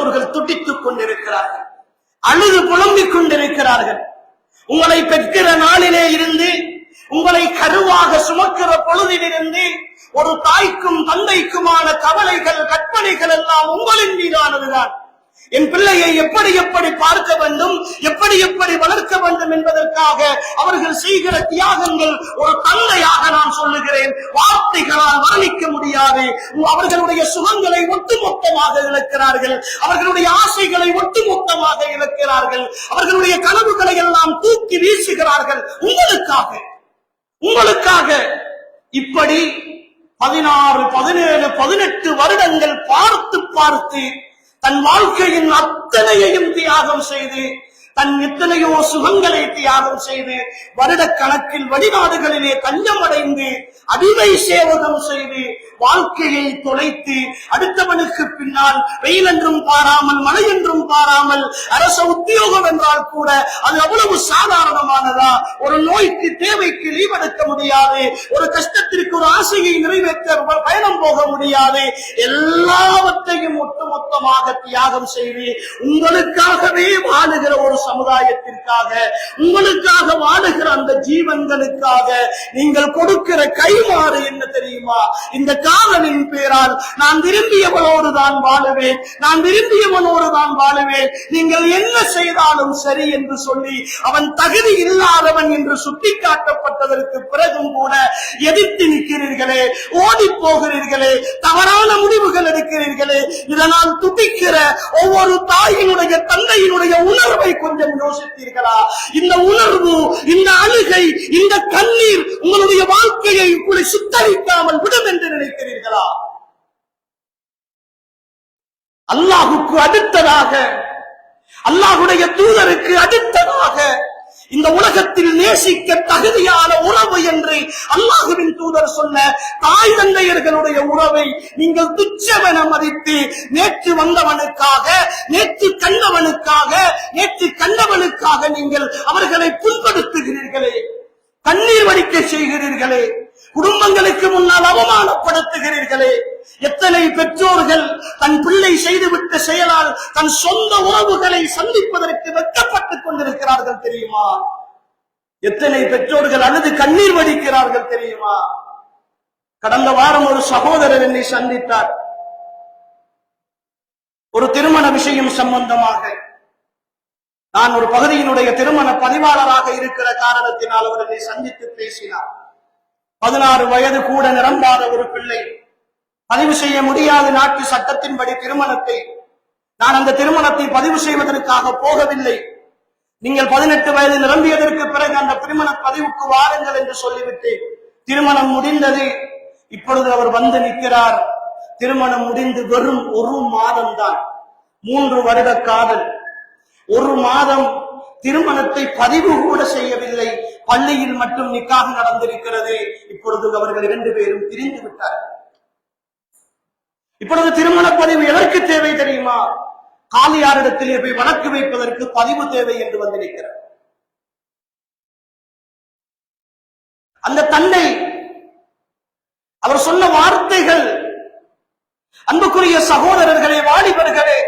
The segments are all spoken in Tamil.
பெற்றோர்கள் துடித்துக் கொண்டிருக்கிறார்கள். அழுது புலம்பிக் கொண்டிருக்கிறார்கள். உங்களை பெற்கிற நாளிலே இருந்து உங்களை கருவாக சுமக்கிற பொழுதிலிருந்து ஒரு தாய்க்கும் தந்தைக்குமான கவலைகள் கற்பனைகள் எல்லாம் உங்களின் மீதானதுதான். என் பிள்ளையை எப்படி எப்படி பார்க்க வேண்டும் எப்படி எப்படி வளர்க்க வேண்டும் என்பதற்காக அவர்கள் செய்கிற தியாகங்கள் ஒரு தந்தையாக நான் சொல்லுகிறேன். வார்த்தைகளால் வர்ணிக்க முடியாது. அவர்களுடைய சுகங்களை ஒட்டுமொத்தமாக இழக்கிறார்கள். அவர்களுடைய ஆசைகளை ஒட்டுமொத்தமாக இழக்கிறார்கள். அவர்களுடைய கனவுகளை எல்லாம் தூக்கி வீசுகிறார்கள். உங்களுக்காக உங்களுக்காக. இப்படி பதினாறு பதினேழு பதினெட்டு வருடங்கள் பார்த்து பார்த்து தன் வாழ்க்கையின் அத்தனையையும் தியாகம் செய்து தன் எத்தனையோ சுகங்களை தியாகம் செய்து வருடக்கணக்கில் வெளிநாடுகளிலே தஞ்சம் அடைந்து அடிமை சேவகம் செய்து வாழ்க்கையை தொலைத்து அடுத்தவனுக்கு பின்னால் வெயில் என்றும் பாராமல் மழை என்றும் பாராமல் அரச உத்தியோகம் என்றால் கூட அது அவ்வளவு சாதாரணமானதா? ஒரு நோய்க்கு தேவைக்கு லீவ் எடுக்க முடியாது. ஒரு கஷ்டத்திற்கு ஒரு ஆசையை நிறைவேற்ற பயணம் போக முடியாது. எல்லாவற்றையும் ஒட்டுமொத்தமாக தியாகம் செய்து உங்களுக்காகவே வாழுகிற ஒரு சமுதாயத்திற்காக உங்களுக்காக வாழுகிற அந்த ஜீவன்களுக்காக நீங்கள் கொடுக்கிற கைமாறு என்ன தெரியுமா? இந்த காதலின் பேரால் நான் விரும்பியவனோடு தான் வாழுவேன். நான் விரும்பியவனோடு தான் வாழுவேன். நீங்கள் என்ன செய்தாலும் சரி என்று சொல்லி அவன் தகுதி இல்லாதவன் என்று சுட்டிக்காட்டப்பட்டதற்கு பிறகும் கூட எதிர்த்து நிற்கிறீர்களே ஓடி போகிறீர்களே தவறான முடிவுகள் எடுக்கிறீர்களே. இதனால் துடிக்கிற ஒவ்வொரு தாயினுடைய தந்தையினுடைய உணர்வை கொஞ்சம் யோசித்தீர்களா? இந்த உணர்வு இந்த அழுகை இந்த கண்ணீர் உங்களுடைய வாழ்க்கையை உங்களை சுத்தரிக்காமல் விடும் என்று நினைக்கிறேன் நினைக்கிறீர்களா அல்லாஹுக்கு அடுத்ததாக அல்லாஹுடைய தூதருக்கு அடுத்ததாக இந்த உலகத்தில் நேசிக்க தகுதியான உறவு என்று அல்லாஹுவின் தூதர் சொன்ன தாய் தந்தையர்களுடைய உறவை நீங்கள் துச்சவன மதித்து நேற்று வந்தவனுக்காக நேற்று கண்டவனுக்காக நேற்று கண்டவனுக்காக நீங்கள் அவர்களை புண்படுத்துகிறீர்களே கண்ணீர் வடிக்க செய்கிறீர்களே. குடும்பங்களுக்கு முன்னால் அவமானப்படுத்துகிறீர்களே. எத்தனை பெற்றோர்கள் தன் பிள்ளை செய்துவிட்ட செயலால் தன் சொந்த உறவுகளை சந்திப்பதற்கு வெட்கப்பட்டுக் கொண்டிருக்கிறார்கள் தெரியுமா? எத்தனை பெற்றோர்கள் அழுது கண்ணீர் வடிக்கிறார்கள் தெரியுமா? கடந்த வாரம் ஒரு சகோதரர் என்னை சந்தித்தார். ஒரு திருமண விஷயம் சம்பந்தமாக. நான் ஒரு பகுதியினுடைய திருமண பதிவாளராக இருக்கிற காரணத்தினால் அவர் என்னை சந்தித்து பேசினார். பதினாறு வயது கூட நிரம்பாத ஒரு பிள்ளை. பதிவு செய்ய முடியாத நாட்டு சட்டத்தின்படி திருமணத்தை. நான் அந்த திருமணத்தை பதிவு செய்வதற்காக போகவில்லை. நீங்கள் பதினெட்டு வயது நிரம்பியதற்கு பிறகு அந்த திருமண பதிவுக்கு வாருங்கள் என்று சொல்லிவிட்டு திருமணம் முடிந்தது. இப்பொழுது அவர் வந்து நிற்கிறார். திருமணம் முடிந்து வெறும் ஒரு மாதம் தான் மூன்று வருட காதல். ஒரு மாதம் திருமணத்தை பதிவு கூட செய்யவில்லை. பள்ளியில் மட்டும் நிக்காக நடந்திருக்கிறது. இப்பொழுது அவர்கள் இரண்டு பேரும் பிரிந்து விட்டார். இப்பொழுது திருமண பதிவு எதற்கு தேவை தெரியுமா? காலியாரிடத்திலே போய் வழக்கு வைப்பதற்கு பதிவு தேவை என்று வந்திருக்கிறார். அந்த தந்தை அவர் சொன்ன வார்த்தைகள் அன்புக்குரிய சகோதரர்களே வாலிபர்களே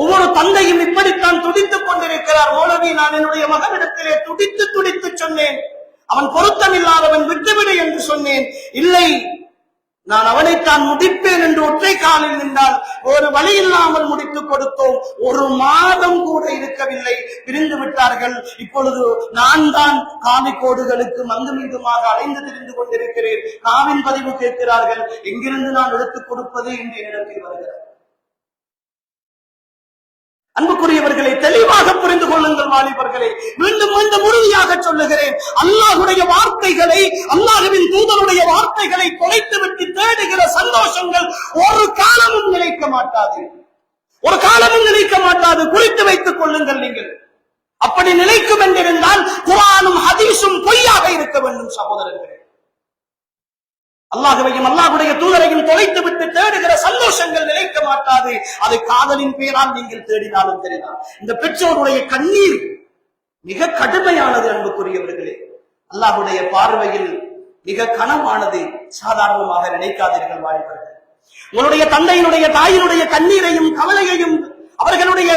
ஒவ்வொரு தந்தையும் இப்படித்தான் துடித்துக் கொண்டிருக்கிறார். மௌலவி நான் என்னுடைய மகனிடத்திலே துடித்து துடித்து சொன்னேன். அவன் பொருத்தமில்லாதவன் விட்டுவிடு என்று சொன்னேன். இல்லை நான் அவனைத்தான் முடிப்பேன் என்று ஒற்றை காலில் நின்றால் ஒரு வழி இல்லாமல் முடித்துக் கொடுத்தோம். ஒரு மாதம் கூட இருக்கவில்லை. பிரிந்து விட்டார்கள். இப்பொழுது நான் தான் காவி கோடுகளுக்கு மந்து மீதுமாக அலைந்து திரிந்து கொண்டிருக்கிறேன். காவின் பதிவு கேட்கிறார்கள். எங்கிருந்து நான் எடுத்துக் கொடுப்பது என்று என்னிடத்தில் வருகிறார் அன்புக்குரியவர்களை தெளிவாக புரிந்து கொள்ளுங்கள் வாலிபர்களே. மீண்டும் மீண்டும் உறுதியாக சொல்லுகிறேன். அல்லாஹுடைய வார்த்தைகளை அல்லாஹுவின் தூதருடைய வார்த்தைகளை தொலைத்து விட்டு தேடுகிற சந்தோஷங்கள் ஒரு காலமும் நிலைக்க மாட்டாது. ஒரு காலமும் நிலைக்க மாட்டாது. குறித்து வைத்துக் கொள்ளுங்கள் நீங்கள். அப்படி நிலைக்கும் என்றிருந்தால் குரானும் ஹதீஸும் பொய்யாக இருக்க வேண்டும் சகோதரர்களே. அல்லாஹுவையும் அல்லாஹுடைய தூதரையும் தொலைத்து விட்டு தேடுகிற சந்தோஷங்கள் நிலைக்க மாட்டாது. அது காதலின் பேரால் நீங்கள் தேடினாலும் தெரியும்? இந்த பெற்றோருடைய கண்ணீர் மிக கடுமையானது அன்புக்குரியவர்களே. அல்லாஹுடைய பார்வையில் மிக கனமானது சாதாரணமாக நினைக்காதீர்கள் வாழ்வர்கள் உங்களுடைய தந்தையினுடைய தாயினுடைய கண்ணீரையும் கவலையையும் அவர்களுடைய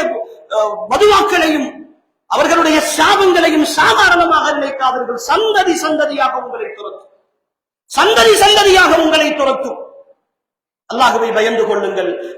அஹ், மதுவாக்களையும் அவர்களுடைய சாபங்களையும் சாதாரணமாக நினைக்காதீர்கள். சந்ததி சந்ததியாக உங்களை துரத்தும். சந்ததி சந்ததியாக உங்களை துரத்தும். அல்லாஹுவை பயந்து கொள்ளுங்கள்.